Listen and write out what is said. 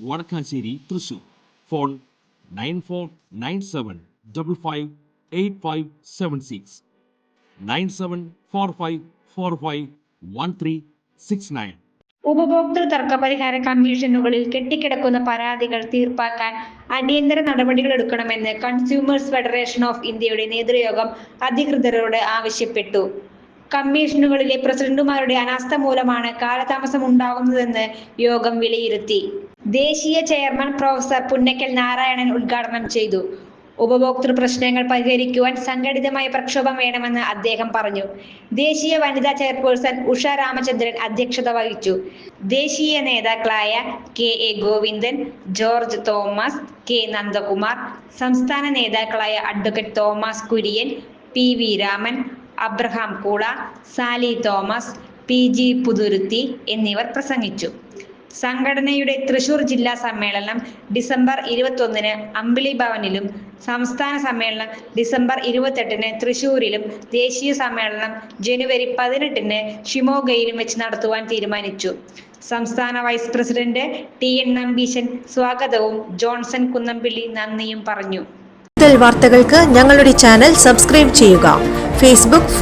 Vadakkanchery Thrissur. Phone nine four nine seven double five eight five seven six. Nine seven four five four five one three six nine. ഉപഭോക്തൃ തർക്ക പരിഹാര കമ്മീഷനുകളിൽ കെട്ടിക്കിടക്കുന്ന പരാതികൾ തീർപ്പാക്കാൻ അടിയന്തര നടപടികൾ എടുക്കണമെന്ന് കൺസ്യൂമേഴ്സ് ഫെഡറേഷൻ ഓഫ് ഇന്ത്യയുടെ നേതൃയോഗം അധികൃതരോട് ആവശ്യപ്പെട്ടു. കമ്മീഷനുകളിലെ പ്രസിഡന്റുമാരുടെ അനാസ്ഥ മൂലമാണ് കാലതാമസം ഉണ്ടാകുന്നതെന്ന് യോഗം വിലയിരുത്തി. ദേശീയ ചെയർമാൻ പ്രൊഫസർ പുന്നക്കൽ നാരായണൻ ഉദ്ഘാടനം ചെയ്തു. ഉപഭോക്തൃ പ്രശ്നങ്ങൾ പരിഹരിക്കുവാൻ സംഘടിതമായ പ്രക്ഷോഭം വേണമെന്ന് അദ്ദേഹം പറഞ്ഞു. ദേശീയ വനിതാ ചെയർപേഴ്സൺ ഉഷ രാമചന്ദ്രൻ അധ്യക്ഷത വഹിച്ചു. ദേശീയ നേതാക്കളായ K A Govindan George Thomas K Nandakumar സംസ്ഥാന നേതാക്കളായ advocate Thomas Kurian P V Raman Abraham Koola Sally Thomas P G Puthuruthy എന്നിവർ പ്രസംഗിച്ചു. സംഘടനയുടെ തൃശൂർ ജില്ലാ സമ്മേളനം ഡിസംബർ ഇരുപത്തൊന്നിന് അമ്പിളി ഭവനിലും സംസ്ഥാന സമ്മേളനം ഡിസംബർ ഇരുപത്തെട്ടിന് തൃശൂരിലും ദേശീയ സമ്മേളനം ജനുവരി പതിനെട്ടിന് ഷിമോഗയിലും വെച്ച് നടത്തുവാൻ തീരുമാനിച്ചു. സംസ്ഥാന vice president T N Nambeesan സ്വാഗതവും ജോൺസൺ കുന്നംപിള്ളി നന്ദിയും പറഞ്ഞു. കൂടുതൽ വാർത്തകൾക്ക് ഞങ്ങളുടെ ചാനൽ സബ്സ്ക്രൈബ് ചെയ്യുക. ഫേസ്ബുക്ക്